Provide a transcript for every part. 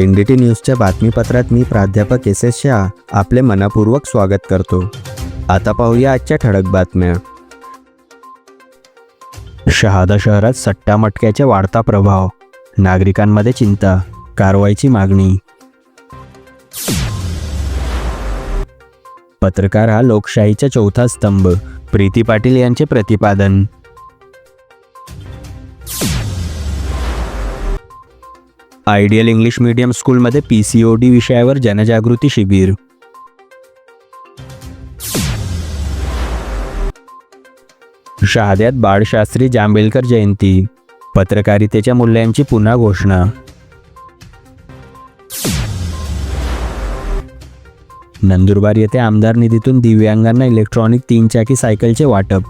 N D T न्यूजच्या बातमीपत्रात मी प्राध्यापक S S Shah आपले मनापूर्वक स्वागत करतो. आता पाहूया आजच्या ठळक बातम्या. शहादा शहरात सट्टा मटक्याचा वाढता प्रभाव नागरिकांमध्ये चिंता कारवाईची मागणी. पत्रकार हा लोकशाहीचा चौथा स्तंभ प्रीती पाटील यांचे प्रतिपादन. आयडियल इंग्लिश मीडियम स्कूलमध्ये पी सी ओ डी विषयावर जनजागृती शिबिर. शहाद्यात बाळशास्त्री जांभेलकर जयंती. पत्रकारितेच्या मूल्यांची पुन्हा घोषणा. नंदुरबार येथे आमदार निधीतून दिव्यांगांना इलेक्ट्रॉनिक तीन चाकी सायकलचे वाटप.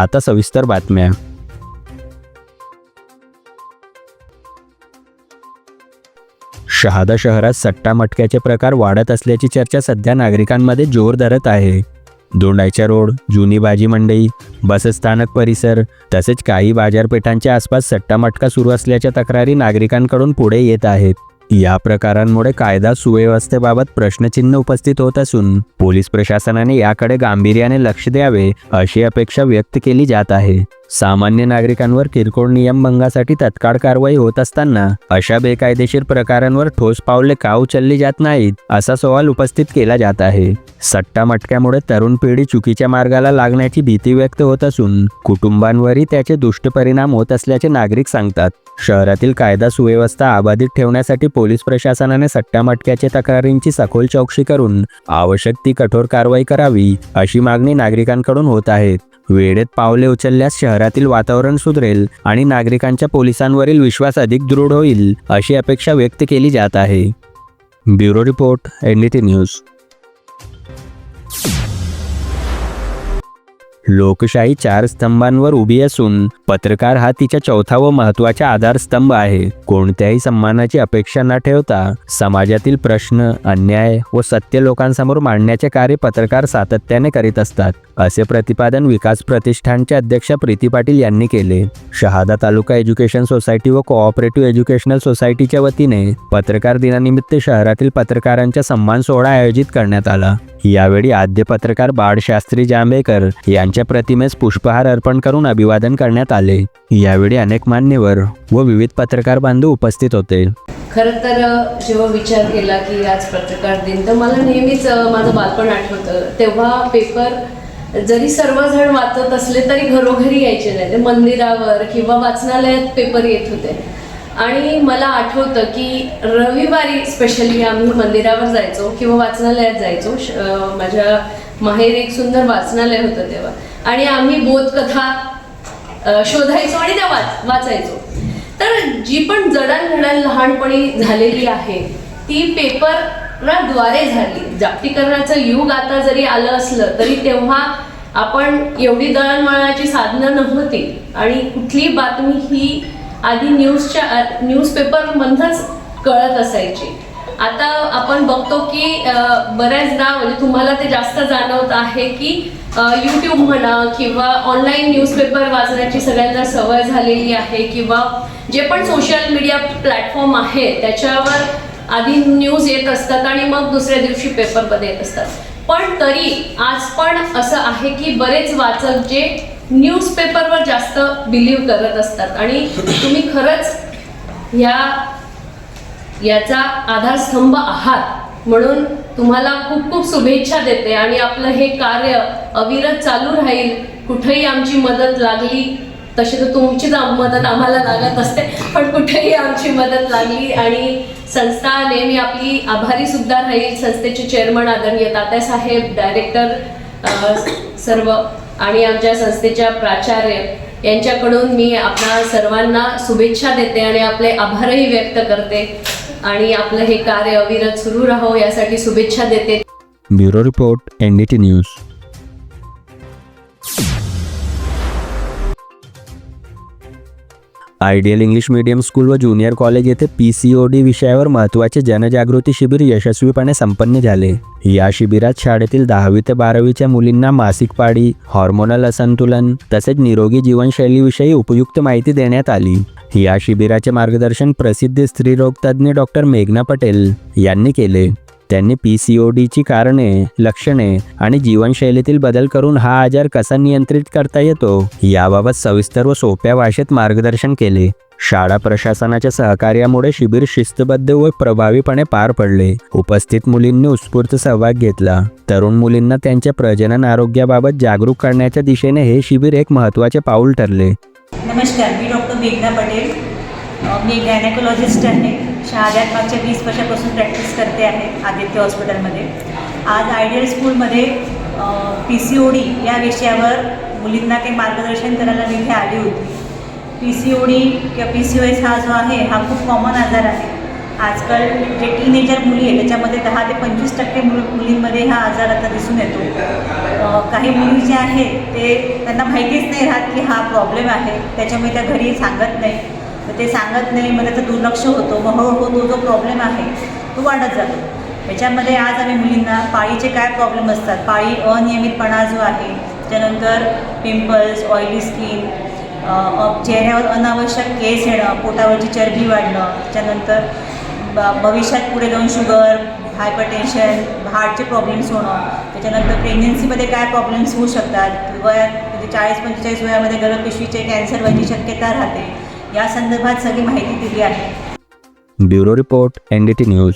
आता सविस्तर बातम्या. शहादा शहरात सट्टा मटक्याचे प्रकार वाढत असल्याची चर्चा सध्या नागरिकांमध्ये जोर धरत आहे. दोंडायच्या रोड जुनी भाजी मंडई बसस्थानक परिसर तसेच काही बाजारपेठांच्या आसपास सट्टा मटका सुरू असल्याच्या तक्रारी नागरिकांकडून पुढे येत आहेत. या प्रकारांमुळे कायदा सुव्यवस्थेबाबत प्रश्नचिन्ह उपस्थित होत असून पोलीस प्रशासनाने याकडे गांभीर्याने लक्ष द्यावे अशी अपेक्षा व्यक्त केली जात आहे. सामान्य नागरिकांवर किरकोळ नियमभंगासाठी तत्काळ कारवाई होत असताना अशा बेकायदेशीर प्रकारांवर ठोस पावले का उचलली जात नाहीत असा सवाल उपस्थित केला जात आहे. सट्टा मटक्यामुळे तरुण पिढी चुकीच्या मार्गाला लागण्याची भीती व्यक्त होत असून कुटुंबांवरही त्याचे दुष्टपरिणाम होत असल्याचे नागरिक सांगतात. शहरातील कायदा सुव्यवस्था अबाधित ठेवण्यासाठी पोलीस प्रशासनाने सट्टा मटक्याच्या तक्रारींची सखोल चौकशी करून आवश्यक ती कठोर कारवाई करावी अशी मागणी नागरिकांकडून होत आहे. वेळेत पावले उचलल्यास शहरातील वातावरण सुधरेल आणि नागरिकांच्या पोलिसांवरील विश्वास अधिक दृढ होईल अशी अपेक्षा व्यक्त केली जात आहे. Bureau report NDT news. लोकशाही चार स्तंभांवर उभी असून पत्रकार हा तिच्या चौथा व महत्त्वाचा आधारस्तंभ आहे. कोणत्याही सन्मानाची अपेक्षा न ठेवता समाजातील प्रश्न अन्याय व सत्य लोकांसमोर मांडण्याचे कार्य पत्रकार सातत्याने करीत असतात असे प्रतिपादन विकास प्रतिष्ठानचे अध्यक्ष प्रीती पाटील यांनी केले. शहादा तालुका एज्युकेशन सोसायटी व कोऑपरेटिव्ह एज्युकेशनल सोसायटीच्या वतीने पत्रकार दिनानिमित्त शहरातील पत्रकारांचा सन्मान सोहळा आयोजित करण्यात आला. यावेळी आद्य पत्रकार बाळशास्त्री जांभेकर यांच्या प्रतिमेस पुष्पहार अर्पण करून अभिवादन करण्यात आले. यावेळी अनेक मान्यवर व विविध पत्रकार बांधव उपस्थित होते. खरं तर जेव्हा विचार केला की आज पत्रकार दिन तर मला नेहमीच माझं बालपण आठवतं. तेव्हा पेपर जरी सर्वजण वाचत असले तरी घरोघरी यायचे नाही. ते मंदिरावर किंवा वाचनालयात पेपर येत होते. आणि मला आठवतं की रविवारी स्पेशली आम्ही मंदिरावर जायचो किंवा वाचनालयात जायचो. श- माझ्या माहेर एक सुंदर वाचनालय होतं तेव्हा. आणि आम्ही बोधकथा शोधायचो आणि त्या वाच वाचायचो. तर जी पण जडणघडण लहानपणी झालेली आहे ती पेपरद्वारे झाली. जागतिकरणाचं युग आता जरी आलं असलं तरी तेव्हा आपण एवढी दळणवळणाची साधनं नव्हती. आणि कुठली बातमी ही आधी न्यूजच्या न्यूजपेपरमधनंच कळत असायची. आता आपण बघतो की बऱ्याचदा म्हणजे तुम्हाला ते जास्त जाणवत आहे की यूट्यूब म्हणा किंवा ऑनलाईन न्यूजपेपर वाचण्याची सगळ्यांना सवय झालेली आहे किंवा जे पण सोशल मीडिया प्लॅटफॉर्म आहे त्याच्यावर आधी न्यूज येत असतात आणि मग दुसऱ्या दिवशी पेपरमध्ये येत असतात. पण तरी आज पण असं आहे की बरेच वाचक जे न्यूजपेपरवर जास्त बिलीव्ह करत असतात. आणि तुम्ही खरंच ह्या याचा आधारस्तंभ आहात. म्हणून तुम्हाला खूप खूप शुभेच्छा देते आणि आपलं हे कार्य अविरत चालू राहील. कुठेही आमची मदत लागली तशी तर तुमचीच मदत आम्हाला लागत असते. पण कुठेही आमची मदत लागली आणि संस्था नेहमी आपली आभारी सुद्धा राहील. संस्थेचे चेअरमन आदरणीय तात्यासाहेब डायरेक्टर सर्व आणि आमच्या संस्थेच्या प्राचार्य यांच्याकडून मी आपणा सर्वांना शुभेच्छा देते आणि आपले आभारही व्यक्त करते. आणि आपलं हे कार्य अविरत सुरू राहो यासाठी शुभेच्छा देते. Bureau report NDT news. Ideal English medium school व ज्युनियर कॉलेज येथे पी सी ओ डी विषयावर महत्त्वाचे जनजागृती शिबिर यशस्वीपणे संपन्न झाले. या शिबिरात शाळेतील दहावी ते बारावीच्या मुलींना मासिक पाळी हॉर्मोनल असंतुलन तसेच निरोगी जीवनशैलीविषयी उपयुक्त माहिती देण्यात आली. या शिबिराचे मार्गदर्शन प्रसिद्ध स्त्रीरोग तज्ज्ञ डॉक्टर मेघना पटेल यांनी केले. त्यांनी पी सी ओ डीची कारणे लक्षणे आणि जीवनशैलीतील बदल करून हा आजार कसा नियंत्रित करता येतो याबाबत सविस्तर व सोप्या भाषेत मार्गदर्शन केले. शाळा प्रशासनाच्या सहकार्यामुळे शिबिर शिस्तबद्ध व प्रभावीपणे पार पडले. उपस्थित मुलींनी उत्स्फूर्त सहभाग घेतला. तरुण मुलींना त्यांच्या प्रजनन आरोग्याबाबत जागरूक करण्याच्या दिशेने हे शिबिर एक महत्त्वाचे पाऊल ठरले. नमस्कार मी डॉक्टर मेघना पटेल. मी गायनेकोलॉजिस्ट आहे. शहाद्यात मागच्या वीस वर्षापासून प्रॅक्टिस करते आहे आदित्य हॉस्पिटलमध्ये आज आयडियल स्कूलमध्ये पी सी ओ डी या विषयावर मुलींना काही मार्गदर्शन करायला मी इथे आली होती. पी सी ओ डी किंवा पी सी ओ एस हा जो आहे हा खूप कॉमन आजार आहे. आजकाल जे टीनेजर मुली आहे त्याच्यामध्ये दहा ते पंचवीस टक्के मुल मुलींमध्ये हा आजार आता दिसून येतो. काही मुली जे आहेत ते त्यांना माहितीच नाही राहत की हा प्रॉब्लेम आहे. त्याच्यामुळे त्या घरी सांगत नाही. तर ते सांगत नाही मग त्याचं दुर्लक्ष होतं. मग हळूहळू तो जो प्रॉब्लेम आहे तो वाढत जातो. याच्यामध्ये आज आम्ही मुलींना पाळीचे काय प्रॉब्लेम असतात? पाळी अनियमितपणा जो आहे त्यानंतर पिंपल्स ऑइली स्किन चेहऱ्यावर अनावश्यक केस येणं पोटावरची चरबी वाढणं त्याच्यानंतर ब- भविष्यात पुढे जाऊन शुगर हायपरटेन्शन हार्टचे प्रॉब्लेम्स होणं त्याच्यानंतर प्रेग्नेन्सीमध्ये काय प्रॉब्लेम्स होऊ शकतात? वयात म्हणजे चाळीस पंचेचाळीस वयामध्ये गर्भपिशवीचे कॅन्सर व्हायची शक्यता राहते. या संदर्भात सगळी माहिती दिली आहे. Bureau report NDT news.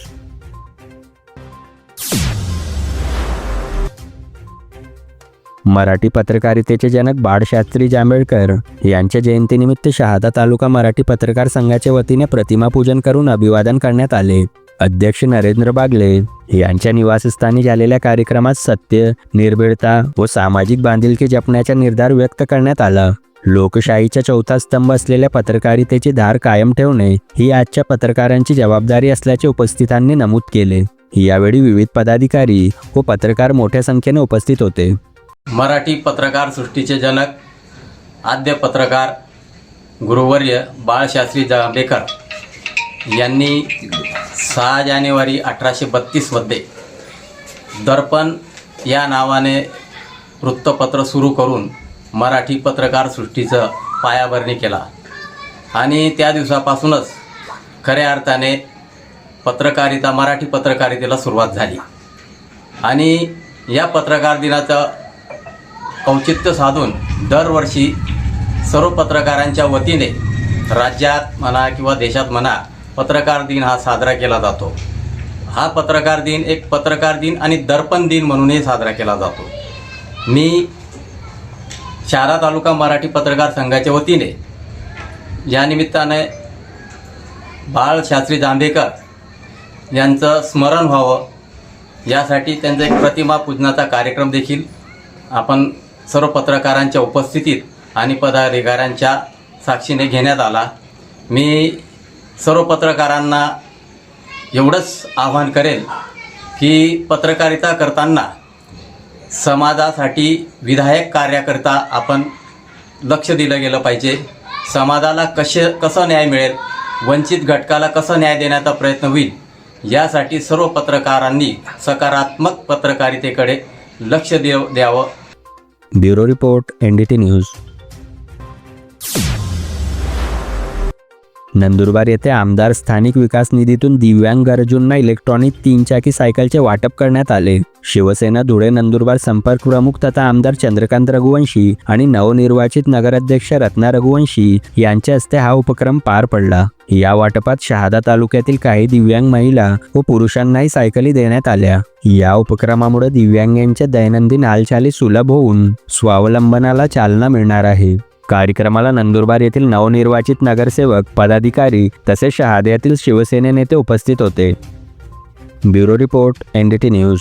Marathi पत्रकारितेचे जनक बाळशास्त्री जांभेडकर यांच्या जयंतीनिमित्त शहादा तालुका मराठी पत्रकार संघाच्या वतीने प्रतिमा पूजन करून अभिवादन करण्यात आले. अध्यक्ष नरेंद्र बागले यांच्या निवासस्थानी झालेल्या कार्यक्रमात सत्य निर्भीडता व सामाजिक बांधिलकी जपण्याचा निर्धार व्यक्त करण्यात आला. लोकशाहीचा चौथा स्तंभ असलेल्या पत्रकारितेची धार कायम ठेवणे ही आजच्या पत्रकारांची जबाबदारी असल्याचे उपस्थितांनी नमूद केले. यावेळी विविध पदाधिकारी व पत्रकार मोठ्या संख्येने उपस्थित होते. मराठी पत्रकार सृष्टीचे जनक आद्य पत्रकार गुरुवर्य बाळशास्त्री जांभेकर यांनी सहा जानेवारी अठराशे बत्तीसमध्ये दर्पण या नावाने वृत्तपत्र सुरू करून मराठी पत्रकार सृष्टीचं पायाभरणी केला. आणि त्या दिवसापासूनच खऱ्या अर्थाने पत्रकारिता मराठी पत्रकारितेला सुरुवात झाली. आणि या पत्रकार दिनाचं औचित्य साधून दरवर्षी सर्व पत्रकारांच्या वतीने राज्यात म्हणा किंवा देशात म्हणा पत्रकार दिन हा साजरा केला जातो. हा पत्रकार दिन एक पत्रकार दिन आणि दर्पण दिन म्हणूनही साजरा केला जातो. मी शारा तालुका मराठी पत्रकार संघाच्या वतीने या निमित्ताने बाळशास्त्री जांभेकर यांचं स्मरण व्हावं यासाठी त्यांचा एक प्रतिमा पूजनाचा कार्यक्रम देखील आपण सर्व पत्रकारांच्या उपस्थितीत आणि पदाधिकाऱ्यांच्या साक्षीने घेण्यात आला. मी सर्व पत्रकारांना एवढंच आवाहन करेन की पत्रकारिता करताना समाजासाठी विधायक कार्याकरता आपण लक्ष दिलं गेलं पाहिजे. समाजाला कसे कसं न्याय मिळेल वंचित घटकाला कसं न्याय देण्याचा प्रयत्न होईल यासाठी सर्व पत्रकारांनी सकारात्मक पत्रकारितेकडे लक्ष देव द्यावं. Bureau report N D T news. Nandurbar येथे आमदार स्थानिक विकास निधीतून दिव्यांग गरजूंना इलेक्ट्रॉनिक तीन चाकी सायकलचे वाटप करण्यात आले. शिवसेना धुळे नंदुरबार संपर्क प्रमुख तथा आमदार चंद्रकांत रघुवंशी आणि नवनिर्वाचित नगराध्यक्ष रत्ना रघुवंशी यांच्या हस्ते हा उपक्रम पार पडला. या वाटपात शहादा तालुक्यातील काही दिव्यांग महिला व पुरुषांनाही सायकली देण्यात आल्या. या उपक्रमामुळे दिव्यांगांच्या दैनंदिन हालचाली सुलभ होऊन स्वावलंबनाला चालना मिळणार आहे. कार्यक्रमाला नंदुरबार येथील नवनिर्वाचित नगरसेवक पदाधिकारी तसेच शहाद्यातील शिवसेने नेते उपस्थित होते. Bureau report N D T news.